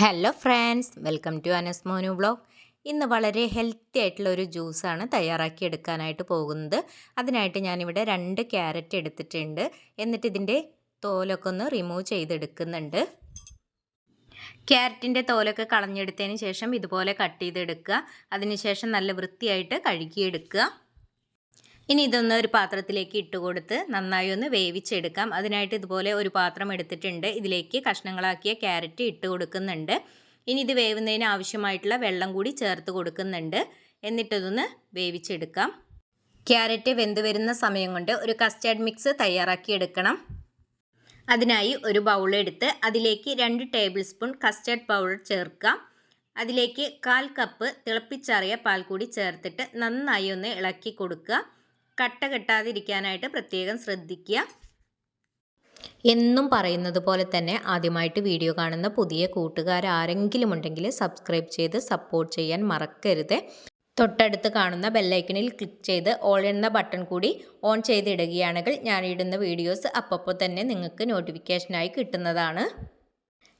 Hello friends welcome to Anas Monu blog ഇന്ന് വളരെ healthy ആയിട്ടുള്ള ഒരു ജ്യൂസാണ് തയ്യാറാക്കി എടുക്കാനായിട്ട് പോകുന്നത്. അതിനായിട്ട് ഞാനിവിടെ രണ്ട് ക്യാരറ്റ് എടുത്തിട്ടുണ്ട്. എന്നിട്ട് ഇതിന്റെ തോലൊക്കെ ഒന്ന് റിമൂവ് ചെയ്തെടുക്കുന്നുണ്ട്. ക്യാരറ്റിന്റെ തോലൊക്കെ കളഞ്ഞെടുത്തതിന് ശേഷം ഇതുപോലെ കട്ട് ചെയ്തെടുക്കുക. അതിനുശേഷം നല്ല വൃത്തിയായിട്ട് കഴുകിയെടുക്കുക. ഇനി ഇതൊന്ന് ഒരു പാത്രത്തിലേക്ക് ഇട്ട് കൊടുത്ത് നന്നായി ഒന്ന് വേവിച്ചെടുക്കാം. അതിനായിട്ട് ഇതുപോലെ ഒരു പാത്രം എടുത്തിട്ടുണ്ട്. ഇതിലേക്ക് കഷ്ണങ്ങളാക്കിയ ക്യാരറ്റ് ഇട്ട് കൊടുക്കുന്നുണ്ട്. ഇനി ഇത് വേവുന്നതിന് ആവശ്യമായിട്ടുള്ള വെള്ളം കൂടി ചേർത്ത് കൊടുക്കുന്നുണ്ട്. എന്നിട്ടതൊന്ന് വേവിച്ചെടുക്കാം. ക്യാരറ്റ് വെന്ത് വരുന്ന സമയം കൊണ്ട് ഒരു കസ്റ്റേർഡ് മിക്സ് തയ്യാറാക്കി എടുക്കണം. അതിനായി ഒരു ബൗൾ എടുത്ത് അതിലേക്ക് രണ്ട് ടേബിൾ സ്പൂൺ കസ്റ്റേർഡ് പൗഡർ ചേർക്കാം അതിലേക്ക് കാൽ കപ്പ് തിളപ്പിച്ചാറിയ പാൽ കൂടി ചേർത്തിട്ട് നന്നായി ഒന്ന് ഇളക്കി കൊടുക്കുക. കട്ട കെട്ടാതിരിക്കാനായിട്ട് പ്രത്യേകം ശ്രദ്ധിക്കുക. എന്നും പറയുന്നത് പോലെ തന്നെ ആദ്യമായിട്ട് വീഡിയോ കാണുന്ന പുതിയ കൂട്ടുകാർ ആരെങ്കിലും ഉണ്ടെങ്കിൽ സബ്സ്ക്രൈബ് ചെയ്ത് സപ്പോർട്ട് ചെയ്യാൻ മറക്കരുത്. തൊട്ടടുത്ത് കാണുന്ന ബെല്ലൈക്കണിൽ ക്ലിക്ക് ചെയ്ത് ഓൾ എന്ന ബട്ടൺ കൂടി ഓൺ ചെയ്തിടുകയാണെങ്കിൽ ഞാനിടുന്ന വീഡിയോസ് അപ്പപ്പോൾ തന്നെ നിങ്ങൾക്ക് നോട്ടിഫിക്കേഷനായി കിട്ടുന്നതാണ്.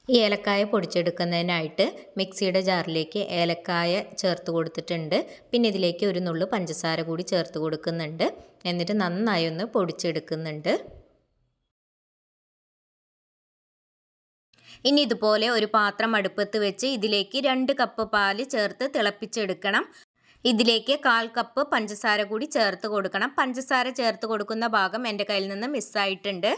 ഏലക്കായ പൊടിച്ചെടുക്കുന്നതിനായിട്ട് മിക്സിയുടെ ജാറിലേക്ക് ഏലക്കായ ചേർത്ത് കൊടുത്തിട്ടുണ്ട്. പിന്നെ ഇതിലേക്ക് ഒരു നുള്ളു പഞ്ചസാര കൂടി ചേർത്ത് കൊടുക്കുന്നുണ്ട്. എന്നിട്ട് നന്നായി ഒന്ന് പൊടിച്ചെടുക്കുന്നുണ്ട്. ഇനി ഇതുപോലെ ഒരു പാത്രം അടുപ്പത്ത് വെച്ച് ഇതിലേക്ക് രണ്ട് കപ്പ് പാൽ ചേർത്ത് തിളപ്പിച്ചെടുക്കണം. ഇതിലേക്ക് കാൽ കപ്പ് പഞ്ചസാര കൂടി ചേർത്ത് കൊടുക്കണം. പഞ്ചസാര ചേർത്ത് കൊടുക്കുന്ന ഭാഗം എന്റെ കയ്യിൽ നിന്ന് മിസ്സായിട്ടുണ്ട്.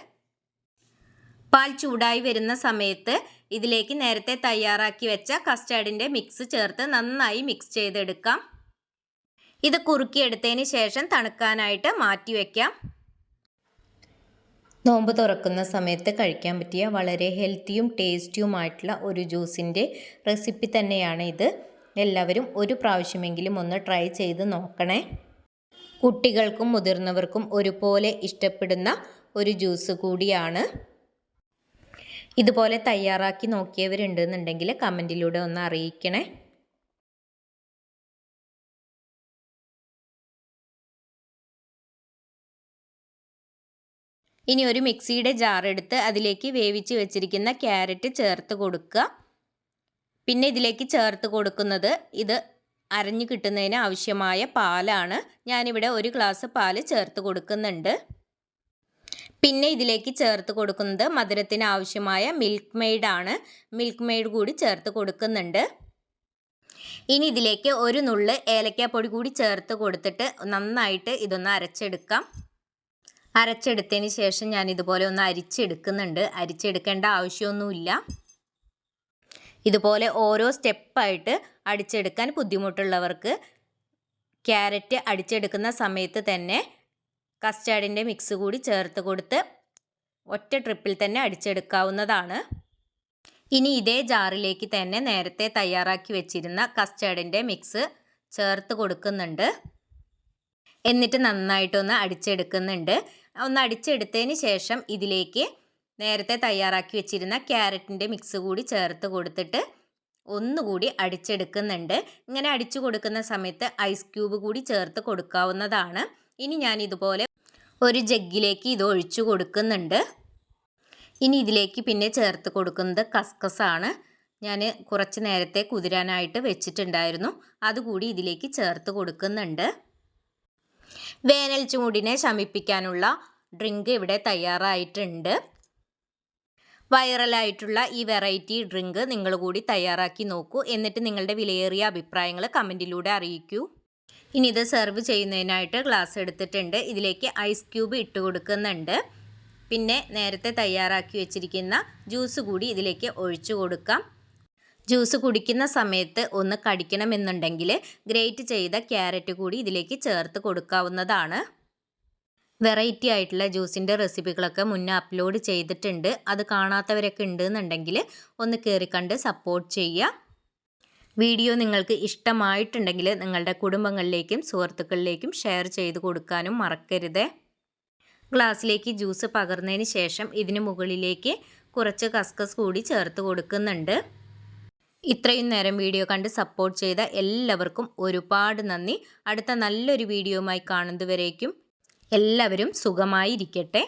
പാൽ ചൂടായി വരുന്ന സമയത്ത് ഇതിലേക്ക് നേരത്തെ തയ്യാറാക്കി വെച്ച കസ്റ്റാർഡിന്റെ മിക്സ് ചേർത്ത് നന്നായി മിക്സ് ചെയ്തെടുക്കാം. ഇത് കുറുക്കിയെടുത്തതിന് ശേഷം തണുക്കാനായിട്ട് മാറ്റി വയ്ക്കാം നോമ്പ് തുറക്കുന്ന സമയത്ത് കഴിക്കാൻ പറ്റിയ വളരെ ഹെൽത്തിയും ടേസ്റ്റിയുമായിട്ടുള്ള ഒരു ജ്യൂസിന്റെ റെസിപ്പി തന്നെയാണ് ഇത്. എല്ലാവരും ഒരു പ്രാവശ്യമെങ്കിലും ഒന്ന് ട്രൈ ചെയ്ത് നോക്കണേ. കുട്ടികൾക്കും മുതിർന്നവർക്കും ഒരുപോലെ ഇഷ്ടപ്പെടുന്ന ഒരു ജ്യൂസ് കൂടിയാണ്. ഇതുപോലെ തയ്യാറാക്കി നോക്കിയവരുണ്ടെന്നുണ്ടെങ്കിൽ കമന്റിലൂടെ ഒന്ന് അറിയിക്കണേ. ഇനി ഒരു മിക്സിയുടെ ജാർ എടുത്ത് അതിലേക്ക് വേവിച്ച് വെച്ചിരിക്കുന്ന ക്യാരറ്റ് ചേർത്ത് കൊടുക്കുക. പിന്നെ ഇതിലേക്ക് ചേർത്ത് കൊടുക്കുന്നത് ഇത് അരഞ്ഞു കിട്ടുന്നതിന് ആവശ്യമായ പാലാണ്. ഞാനിവിടെ ഒരു ഗ്ലാസ് പാൽ ചേർത്ത് കൊടുക്കുന്നുണ്ട്. പിന്നെ ഇതിലേക്ക് ചേർത്ത് കൊടുക്കുന്നത് മധുരത്തിന് ആവശ്യമായ മിൽക്ക് മെയ്ഡാണ് മിൽക്ക് മെയ്ഡ് കൂടി ചേർത്ത് കൊടുക്കുന്നുണ്ട്. ഇനി ഇതിലേക്ക് ഒരു നുള്ള് ഏലക്കാപ്പൊടി കൂടി ചേർത്ത് കൊടുത്തിട്ട് നന്നായിട്ട് ഇതൊന്ന് അരച്ചെടുക്കാം. അരച്ചെടുത്തതിന് ശേഷം ഞാൻ ഇതുപോലെ ഒന്ന് അരിച്ചെടുക്കുന്നുണ്ട്. അരിച്ചെടുക്കേണ്ട ആവശ്യമൊന്നുമില്ല. ഇതുപോലെ ഓരോ സ്റ്റെപ്പായിട്ട് അടിച്ചെടുക്കാൻ ബുദ്ധിമുട്ടുള്ളവർക്ക് ക്യാരറ്റ് അടിച്ചെടുക്കുന്ന സമയത്ത് തന്നെ കസ്റ്റാർഡിന്റെ മിക്സ് കൂടി ചേർത്ത് കൊടുത്ത് ഒറ്റ ട്രിപ്പിൽ തന്നെ അടിച്ചെടുക്കാവുന്നതാണ്. ഇനി ഇതേ ജാറിലേക്ക് തന്നെ നേരത്തെ തയ്യാറാക്കി വെച്ചിരുന്ന കസ്റ്റാർഡിന്റെ മിക്സ് ചേർത്ത് കൊടുക്കുന്നുണ്ട്. എന്നിട്ട് നന്നായിട്ടൊന്ന് അടിച്ചെടുക്കുന്നുണ്ട്. ഒന്ന് അടിച്ചെടുത്തതിന് ശേഷം ഇതിലേക്ക് നേരത്തെ തയ്യാറാക്കി വെച്ചിരുന്ന ക്യാരറ്റിന്റെ മിക്സ് കൂടി ചേർത്ത് കൊടുത്തിട്ട് ഒന്നുകൂടി അടിച്ചെടുക്കുന്നുണ്ട്. ഇങ്ങനെ അടിച്ചു കൊടുക്കുന്ന സമയത്ത് ഐസ് ക്യൂബ് കൂടി ചേർത്ത് കൊടുക്കാവുന്നതാണ്. ഇനി ഞാൻ ഇതുപോലെ ഒരു ജഗ്ഗിലേക്ക് ഇത് ഒഴിച്ചു കൊടുക്കുന്നുണ്ട്. ഇനി ഇതിലേക്ക് പിന്നെ ചേർത്ത് കൊടുക്കുന്നത് കസ്കസാണ്. ഞാൻ കുറച്ച് നേരത്തെ കുതിരാനായിട്ട് വെച്ചിട്ടുണ്ടായിരുന്നു. അതുകൂടി ഇതിലേക്ക് ചേർത്ത് കൊടുക്കുന്നുണ്ട്. വേനൽ ചൂടിനെ ശമിപ്പിക്കാനുള്ള ഡ്രിങ്ക് ഇവിടെ തയ്യാറായിട്ടുണ്ട്. വൈറലായിട്ടുള്ള ഈ വെറൈറ്റി ഡ്രിങ്ക് നിങ്ങൾ കൂടി തയ്യാറാക്കി നോക്കൂ. എന്നിട്ട് നിങ്ങളുടെ വിലയേറിയ അഭിപ്രായങ്ങൾ കമന്റിലൂടെ അറിയിക്കൂ. ഇനി ഇത് സെർവ് ചെയ്യുന്നതിനായിട്ട് ഗ്ലാസ് എടുത്തിട്ടുണ്ട്. ഇതിലേക്ക് ഐസ് ക്യൂബ് ഇട്ട് കൊടുക്കുന്നുണ്ട്. പിന്നെ നേരത്തെ തയ്യാറാക്കി വെച്ചിരിക്കുന്ന ജ്യൂസ് കൂടി ഇതിലേക്ക് ഒഴിച്ചു കൊടുക്കാം. ജ്യൂസ് കുടിക്കുന്ന സമയത്ത് ഒന്ന് കടിക്കണമെന്നുണ്ടെങ്കിൽ ഗ്രേറ്റ് ചെയ്ത ക്യാരറ്റ് കൂടി ഇതിലേക്ക് ചേർത്ത് കൊടുക്കാവുന്നതാണ്. വെറൈറ്റി ആയിട്ടുള്ള ജ്യൂസിന്റെ റെസിപ്പികളൊക്കെ മുന്നേ അപ്ലോഡ് ചെയ്തിട്ടുണ്ട്. അത് കാണാത്തവരൊക്കെ ഉണ്ടെന്നുണ്ടെങ്കിൽ ഒന്ന് കയറി കണ്ട് സപ്പോർട്ട് ചെയ്യുക. വീഡിയോ നിങ്ങൾക്ക് ഇഷ്ടമായിട്ടുണ്ടെങ്കിൽ നിങ്ങളുടെ കുടുംബങ്ങളിലേക്കും സുഹൃത്തുക്കളിലേക്കും ഷെയർ ചെയ്ത് കൊടുക്കാനും മറക്കരുത്. ഗ്ലാസ്സിലേക്ക് ജ്യൂസ് പകർന്നതിന് ശേഷം ഇതിന് മുകളിലേക്ക് കുറച്ച് കസ്കസ് കൂടി ചേർത്ത് കൊടുക്കുന്നുണ്ട്. ഇത്രയും നേരം വീഡിയോ കണ്ട് സപ്പോർട്ട് ചെയ്ത എല്ലാവർക്കും ഒരുപാട് നന്ദി. അടുത്ത നല്ലൊരു വീഡിയോയുമായി കാണുന്നതുവരേക്കും എല്ലാവരും സുഖമായിരിക്കട്ടെ.